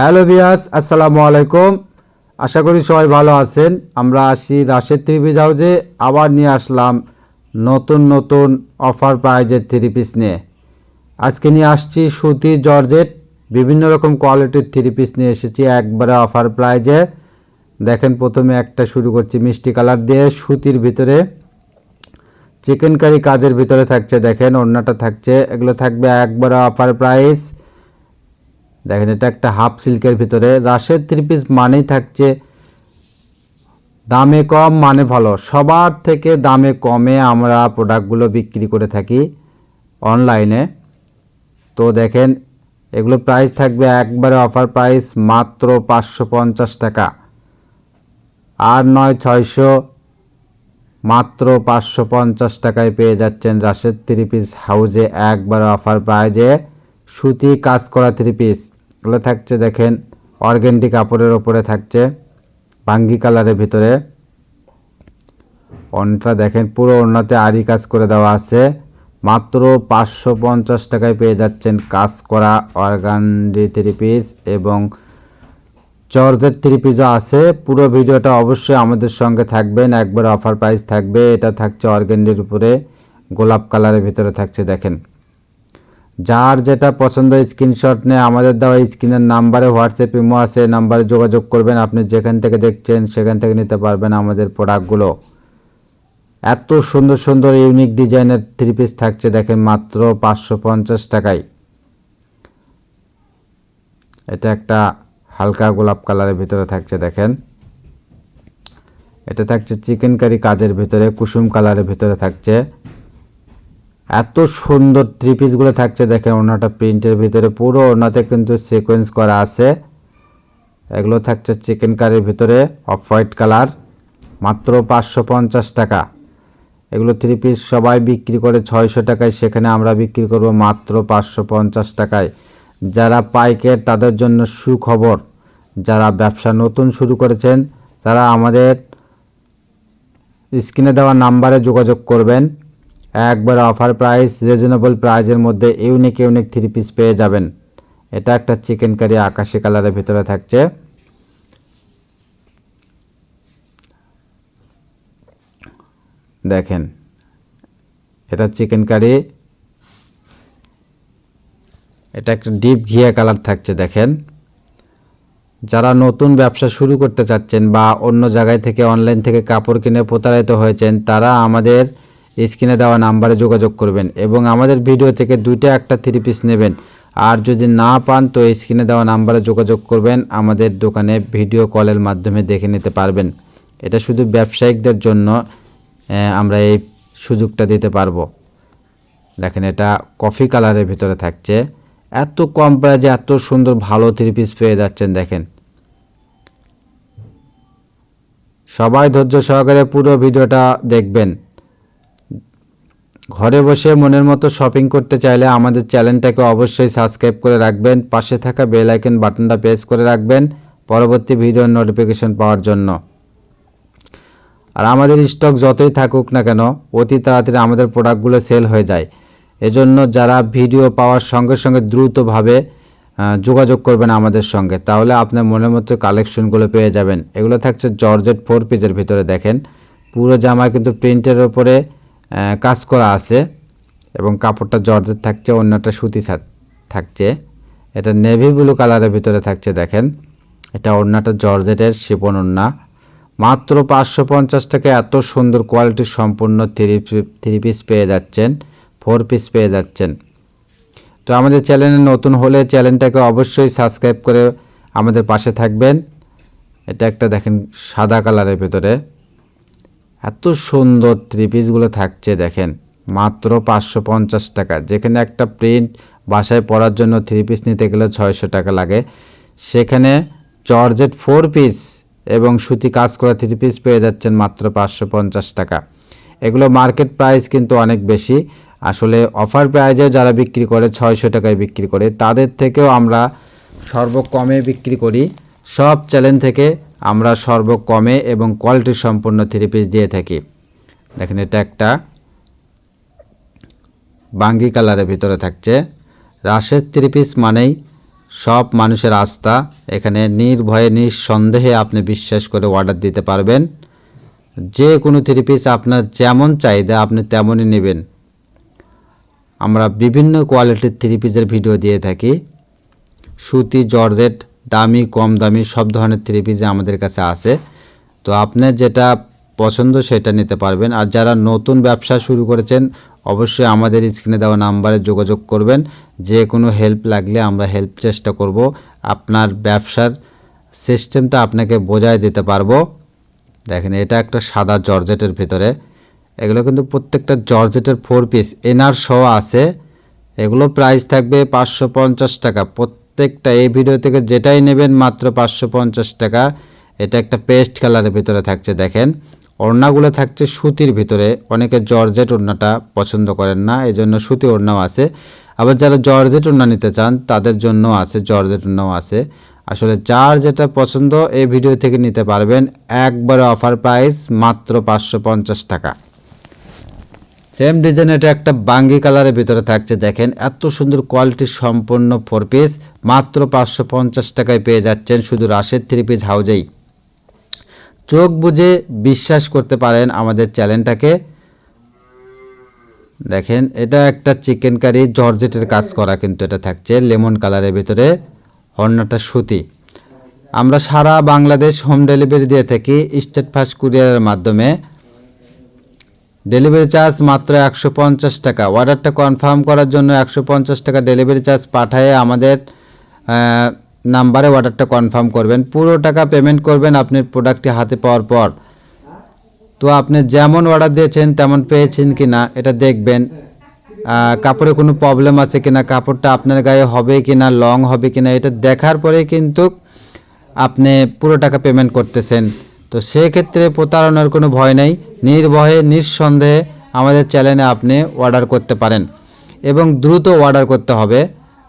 Hello বিয়াস আসসালামু আলাইকুম। আশা করি সবাই ভালো আছেন। আমরা আসি রাশেদ থ্রি পিস হাউসে। আবার নিয়ে আসলাম নতুন নতুন অফার প্রাইজের থ্রি পিস নিয়ে। আজকে নিয়ে আসছি সুতি জর্জেট। বিভিন্ন রকম কোয়ালিটির থ্রি পিস নিয়ে এসেছি একবারে অফার প্রাইজে। দেখেন, প্রথমে একটা শুরু করছি মিষ্টি কালার দিয়ে সুতির ভিতরে। চিকেন কারি কাজের ভিতরে থাকছে, দেখেন অন্যটা থাকছে। এগুলো থাকবে একবারে অফার প্রাইস। দেখেন, এটা একটা হাফ সিল্কের ভিতরে। রাশের থ্রি পিস মানেই থাকছে দামে কম মানে ভালো। সবার থেকে দামে কমে আমরা প্রোডাক্টগুলো বিক্রি করে থাকি অনলাইনে তো দেখেন, এগুলো প্রাইস থাকবে একবারে অফার প্রাইস মাত্র পাঁচশো পঞ্চাশ টাকা। আর নয় ছয়শো মাত্র পাঁচশো পঞ্চাশ টাকায় পেয়ে যাচ্ছেন রাশেদ থ্রি পিস হাউজে একবার অফার প্রাইজে সুতি কাজ করা থ্রি পিস এগুলো থাকছে, দেখেন। অর্গেন্ডি কাপড়ের ওপরে থাকছে বাঙ্গি কালারের ভিতরে। অনটা দেখেন, পুরো অন্যতে আরি কাজ করে দেওয়া আছে। মাত্র পাঁচশো পঞ্চাশ টাকায় পেয়ে যাচ্ছেন কাজ করা অর্গানডি থ্রি পিস এবং জর্জের থ্রি পিসও আছে। পুরো ভিডিওটা অবশ্যই আমাদের সঙ্গে থাকবেন, একবার অফার প্রাইস থাকবে। এটা থাকছে অর্গেন্ডির উপরে, গোলাপ কালারের ভিতরে থাকছে, দেখেন। যার যেটা পছন্দ স্ক্রিনশট নিয়ে আমাদের দেওয়া স্ক্রিনের নাম্বারে হোয়াটসঅ্যাপ ইমো আছে নাম্বারে যোগাযোগ করবেন। আপনি যেখান থেকে দেখছেন সেখান থেকে নিতে পারবেন আমাদের প্রোডাক্টগুলো এত সুন্দর সুন্দর ইউনিক ডিজাইনের থ্রি পিস থাকছে, দেখেন মাত্র পাঁচশো পঞ্চাশ টাকায়। এটা একটা হালকা গোলাপ কালারের ভিতরে থাকছে, দেখেন। এটা থাকছে চিকেন কারি কাজের ভিতরে, কুসুম কালারের ভিতরে থাকছে। এত সুন্দর থ্রি পিসগুলো থাকছে, দেখেন ওনাটা প্রিন্টের ভিতরে পুরো ওনাতে কিন্তু সিকোয়েন্স করা আছে। এগুলো থাকছে চিকেন কারির ভিতরে অফ হোয়াইট কালার মাত্র পাঁচশো পঞ্চাশ টাকা। এগুলো থ্রি পিস সবাই বিক্রি করে ছয়শো টাকায়, সেখানে আমরা বিক্রি করব মাত্র পাঁচশো পঞ্চাশ টাকায়। যারা পাইকের, তাদের জন্য সুখবর। যারা ব্যবসা নতুন শুরু করেছেন, তারা আমাদের স্ক্রিনে দেওয়া নাম্বারে যোগাযোগ করবেন। একবার অফার প্রাইস রিজনেবল প্রাইসের মধ্যে ইউনিক ইউনিক থ্রি পিস পেয়ে যাবেন। এটা একটা চিকেন কারি আকাশি কালারের ভিতরে থাকছে। দেখেন, এটা চিকেন কারি এটা একটা ডিপ ঘিয়া কালার থাকছে, দেখেন। যারা নতুন ব্যবসা শুরু করতে চাচ্ছেন বা অন্য জায়গায় থেকে অনলাইন থেকে কাপড় কিনে প্রতারিত হয়েছেন, তারা আমাদের স্ক্রিনে দেওয়া নাম্বারে যোগাযোগ করবেন এবং আমাদের ভিডিও থেকে দুইটা একটা থ্রি পিস নেবেন। আর যদি না পান, তো স্ক্রিনে দেওয়া নাম্বারে যোগাযোগ করবেন। আমাদের দোকানে ভিডিও কলের মাধ্যমে দেখে নিতে পারবেন। এটা শুধু ব্যবসায়িকদের জন্য আমরা এই সুযোগটা দিতে পারব। দেখেন এটা কফি কালারের ভিতরে থাকছে। এত কম প্রাইজে এত সুন্দর ভালো থ্রি পিস পেয়ে যাচ্ছেন, দেখেন। সবাই ধৈর্য সহকারে পুরো ভিডিওটা দেখবেন। ঘরে বসে মনের মতো শপিং করতে চাইলে আমাদের চ্যানেলটাকে অবশ্যই সাবস্ক্রাইব করে রাখবেন, পাশে থাকা বেল আইকন বাটনটা প্রেস করে রাখবেন পরবর্তী ভিডিওর নোটিফিকেশন পাওয়ার জন্য। আর আমাদের স্টক যতই থাকুক না কেন, অতি তাড়াতাড়ি আমাদের প্রোডাক্টগুলো সেল হয়ে যায়। এজন্য যারা ভিডিও পাওয়ার সঙ্গে সঙ্গে দ্রুতভাবে যোগাযোগ করবেন আমাদের সঙ্গে, তাহলে আপনার মনের মতো কালেকশনগুলো পেয়ে যাবেন। এগুলো থাকছে জর্জেট ফোর পিসের ভিতরে দেখেন। পুরো জামা কিন্তু প্রিন্টের ওপরে কাজ করা আছে এবং কাপড়টা জর্জেট থাকছে অন্যটা সুতি থাক- থাকছে। এটা নেভি ব্লু কালারের ভিতরে থাকছে, দেখেন। এটা ওড়নাটা জর্জেটের শিপন ওড়না। মাত্র পাঁচশো পঞ্চাশ টাকা এত সুন্দর কোয়ালিটির সম্পূর্ণ থ্রি থ্রি পিস পেয়ে যাচ্ছেন ফোর পিস পেয়ে যাচ্ছেন। তো আমাদের চ্যানেলে নতুন হলে চ্যানেলটাকে অবশ্যই সাবস্ক্রাইব করে আমাদের পাশে থাকবেন। এটা একটা দেখেন সাদা কালারের ভিতরে। এত সুন্দর থ্রি পিসগুলো থাকছে দেখেন। মাত্র পাঁচশো পঞ্চাশ টাকা। যেখানে একটা প্রিন্ট বাসায় পরার জন্য থ্রি পিস নিতে গেলে ছয়শো টাকা লাগে। সেখানে জর্জেট ফোর পিস এবং সুতি কাজ করা থ্রি পিস পেয়ে যাচ্ছেন মাত্র পাঁচশো পঞ্চাশ টাকা। এগুলো মার্কেট প্রাইস কিন্তু অনেক বেশি। আসলে অফার প্রাইজে যারা বিক্রি করে ছয়শো টাকায় বিক্রি করে, তাদের থেকেও আমরা সর্বকমে বিক্রি করি। সব চ্যানেল থেকে আমরা সর্বকমে এবং কোয়ালিটি সম্পন্ন থ্রি পিস দিয়ে থাকি। দেখেন, এটা একটা বাঙ্গি কালারের ভিতরে থাকছে। রাশের থ্রি পিস মানেই সব মানুষের আস্থা। এখানে নির্ভয়ে, নিঃসন্দেহে আপনি বিশ্বাস করে অর্ডার দিতে পারবেন। যে কোনো থ্রি পিস আপনার যেমন চাহিদা, আপনি তেমনই নেবেন। আমরা বিভিন্ন কোয়ালিটির থ্রি পিসের ভিডিও দিয়ে থাকি। সুতি, জর্জেট দামি, কম দামি সব ধরনের থ্রি পিস আমাদের কাছে আছে। তো আপনার যেটা পছন্দ সেটা নিতে পারবেন। আর যারা নতুন ব্যবসা শুরু করেছেন, অবশ্যই আমাদের স্ক্রিনে দেওয়া নাম্বারে যোগাযোগ করবেন। যে কোনো হেল্প লাগলে আমরা হেল্প চেষ্টা করব। আপনার ব্যবসার সিস্টেমটা আপনাকে বোঝায় দিতে পারব। দেখেন, এটা একটা সাদা জর্জেটের ভিতরে। এগুলো কিন্তু প্রত্যেকটা জর্জেটের ফোর পিস এনার সহ আছে। এগুলো প্রাইস থাকবে পাঁচশো পঞ্চাশ টাকা। প্রত্যেকটা এই ভিডিও থেকে যেটাই নেবেন মাত্র পাঁচশো পঞ্চাশ টাকা। এটা একটা পেস্ট কালারের ভিতরে থাকছে, দেখেন। ওড়নাগুলো থাকছে সুতির ভিতরে। অনেকে জর্জেট ওড়নাটা পছন্দ করেন না এই জন্য সুতি ওড়নাও আছে। আবার যারা জর্জেট ওড়না নিতে চান, তাদের জন্য আছে, জর্জেট ওড়নাও আছে। আসলে যার যেটা পছন্দ, এই ভিডিও থেকে নিতে পারবেন। একবারে অফার প্রাইস মাত্র পাঁচশো পঞ্চাশ টাকা। সেম ডিজাইন এটা একটা বাঙ্গি কালারের ভিতরে থাকছে, দেখেন। এত সুন্দর কোয়ালিটির সম্পূর্ণ ফোর পিস মাত্র পাঁচশো পঞ্চাশ টাকায় পেয়ে যাচ্ছেন শুধু রাশের থ্রি পিস হাউজেই চোখ বুঝে বিশ্বাস করতে পারেন আমাদের চ্যানেলটাকে দেখেন, এটা একটা চিকেন কারি জর্জেটের কাজ করা কিন্তু এটা থাকছে লেমন কালারের ভিতরে হর্নাটা সুতি। আমরা সারা বাংলাদেশ হোম ডেলিভারি দিয়ে থাকি স্টেট ফাস্ট কুরিয়ারের মাধ্যমে। ডেলিভারি চার্জ মাত্র একশো পঞ্চাশ টাকা। অর্ডারটা কনফার্ম করার জন্য একশো পঞ্চাশ টাকা ডেলিভারি চার্জ পাঠায়ে আমাদের নাম্বারে অর্ডারটা কনফার্ম করবেন। পুরো টাকা পেমেন্ট করবেন আপনার প্রোডাক্টটি হাতে পাওয়ার পর। তো আপনি যেমন অর্ডার দিয়েছেন তেমন পেয়েছেন কি না এটা দেখবেন। কাপড়ে কোনো প্রবলেম আছে কিনা, কাপড়টা আপনার গায়ে হবে কি না লং হবে কি না এটা দেখার পরে কিন্তু আপনি পুরো টাকা পেমেন্ট করতেছেন। তো সেক্ষেত্রে প্রতারণার কোনো ভয় নেই। নির্ভয়ে, নিঃসন্দেহে আমাদের চ্যানেলে আপনি অর্ডার করতে পারেন এবং দ্রুত অর্ডার করতে হবে।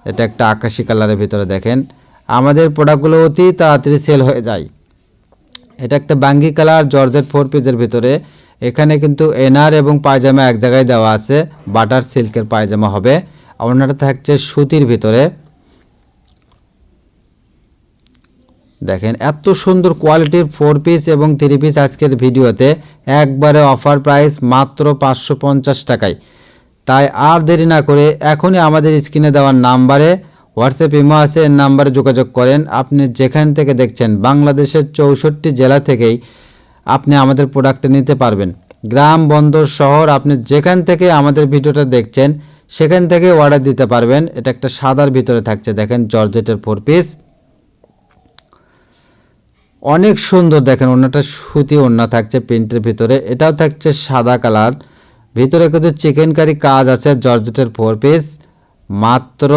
এটা একটা আকাশি কালারের ভিতরে দেখেন। আমাদের প্রোডাক্টগুলো অতি তাড়াতাড়ি সেল হয়ে যায়। এটা একটা বাঙ্গি কালার জর্জেট ফোর পিসের ভিতরে। এখানে কিন্তু এনার এবং পায়জামা এক জায়গায় দেওয়া আছে। বাটার সিল্কের পায়জামা হবে। ওনাটা থাকছে সুতির ভিতরে। দেখেন, এত সুন্দর কোয়ালিটির ফোর পিস এবং থ্রি পিস আজকের ভিডিওতে একবারে অফার প্রাইস মাত্র পাঁচশো পঞ্চাশ টাকায়। তাই আর দেরি না করে এখনই আমাদের স্ক্রিনে দেওয়ার নাম্বারে হোয়াটসঅ্যাপ ইমো আছে এর নাম্বারে যোগাযোগ করেন। আপনি যেখান থেকে দেখছেন, বাংলাদেশের চৌষট্টি জেলা থেকেই আপনি আমাদের প্রোডাক্টটা নিতে পারবেন। গ্রাম, বন্দর, শহর, আপনি যেখান থেকে আমাদের ভিডিওটা দেখছেন, সেখান থেকে অর্ডার দিতে পারবেন। এটা একটা সাদার ভিতরে থাকছে, দেখেন, জর্জেটের ফোর পিস অনেক সুন্দর দেখেন ওনাটা সুতি ওড়না থাকছে প্রিন্টের ভিতরে, এটাও থাকছে সাদা কালার। ভিতরে কিন্তু চিকেন কারি কাজ আছে, জর্জেটের ফোর পিস মাত্র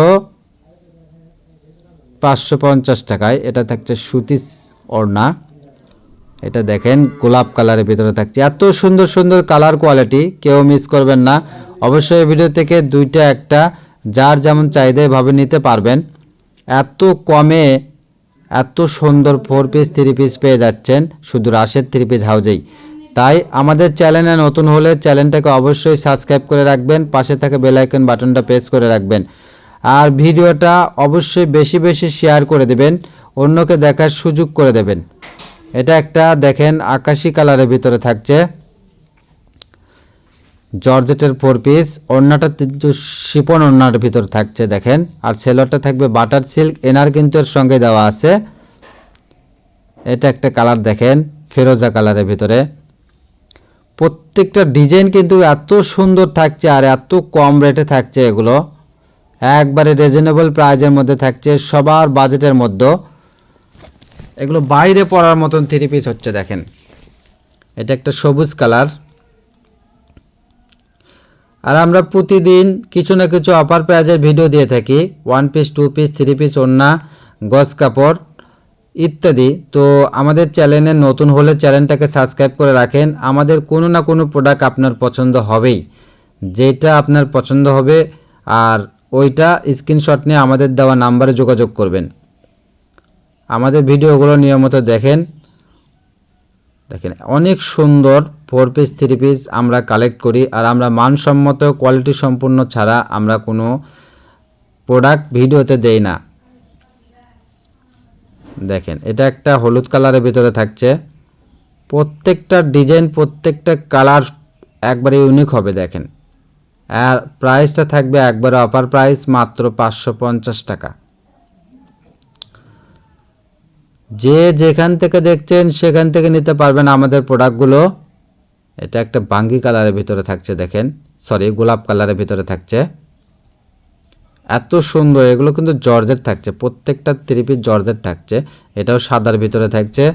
পাঁচশো পঞ্চাশ টাকায়। এটা থাকছে সুতি ওড়না। এটা দেখেন, গোলাপ কালারের ভিতরে থাকছে। এত সুন্দর সুন্দর কালার কোয়ালিটি, কেউ মিস করবেন না। অবশ্যই ভিডিও থেকে দুইটা, একটা, যার যেমন চাহিদা এভাবে নিতে পারবেন। এত কমে এত সুন্দর ফোর পিস থ্রি পিস পেয়ে যাচ্ছেন, শুধু রাশের থ্রি পিস হাউজেই তাই আমাদের চ্যানেলে নতুন হলে চ্যানেলটাকে অবশ্যই সাবস্ক্রাইব করে রাখবেন, পাশে থাকা বেল আইকন বাটনটা প্রেস করে রাখবেন। আর ভিডিওটা অবশ্যই বেশি বেশি শেয়ার করে দেবেন, অন্যকে দেখার সুযোগ করে দেবেন। এটা একটা দেখেন আকাশি কালারের ভিতরে থাকছে। জর্জেটের ফোর পিস ওড়নাটা শিপন ওড়নার ভিতর থাকছে, দেখেন। আর সেলরটা থাকবে বাটার সিল্ক, এনার কিন্তু এর সঙ্গে দেওয়া আছে। এটা একটা কালার, দেখেন, ফেরোজা কালারের ভিতরে। প্রত্যেকটা ডিজাইন কিন্তু এত সুন্দর থাকছে আর এত কম রেটে থাকছে এগুলো। একবারে রিজনেবল প্রাইজের মধ্যে থাকছে, সবার বাজেটের মধ্যে। এগুলো বাইরে পড়ার মতন থ্রি পিস হচ্ছে, দেখেন। এটা একটা সবুজ কালার। আর আমরা প্রতিদিন কিছু না কিছু অফার প্রাইজের ভিডিও দিয়ে থাকি one piece two piece three piece ওড়না, গজ কাপড় ইত্যাদি। তো আমাদের চ্যানেলে নতুন হলে চ্যানেলটাকে সাবস্ক্রাইব করে রাখেন। আমাদের কোনো না কোনো প্রোডাক্ট আপনার পছন্দ হবেই। যেটা আপনার পছন্দ হবে আর ওইটা স্ক্রিনশট নিয়ে আমাদের দেওয়া নাম্বারে যোগাযোগ করবেন। আমাদের ভিডিওগুলো নিয়মিত দেখেন। দেখেন, অনেক সুন্দর ফোর পিস থ্রি পিস আমরা কালেক্ট করি আর আমরা মানসম্মত কোয়ালিটি সম্পূর্ণ ছাড়া আমরা কোনো প্রোডাক্ট ভিডিওতে দেই না। দেখেন, এটা একটা হলুদ কালারের ভিতরে থাকছে। প্রত্যেকটা ডিজাইন প্রত্যেকটা কালার একবারে ইউনিক হবে, দেখেন। আর প্রাইসটা থাকবে একবারে অফার প্রাইস মাত্র পাঁচশো পঞ্চাশ টাকা। যে যেখান থেকে দেখছেন সেখান থেকে নিতে পারবেন আমাদের প্রোডাক্টগুলো। এটা একটা বাঙ্গি কালারের ভিতরে থাকছে, দেখেন। সরি, গোলাপ কালারের ভিতরে থাকছে। এত সুন্দর, এগুলো কিন্তু জর্জেট থাকছে। প্রত্যেকটা থ্রি পিস জর্জেট থাকছে। এটাও সাদার ভিতরে থাকছে।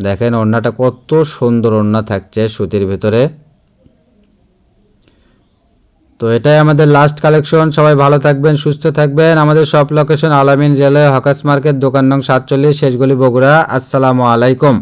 দেখেন, ওড়নাটা কত সুন্দর ওড়না থাকছে সুতির ভিতরে। তো এটাই আমাদের লাস্ট কালেকশন সবাই ভালো থাকবেন, সুস্থ থাকবেন। আমাদের সব লোকেশন আলামিন জেলায় হকাস মার্কেট, দোকান নং সাতচল্লিশ, শেষগুলি বগুড়া। আসসালামু আলাইকুম।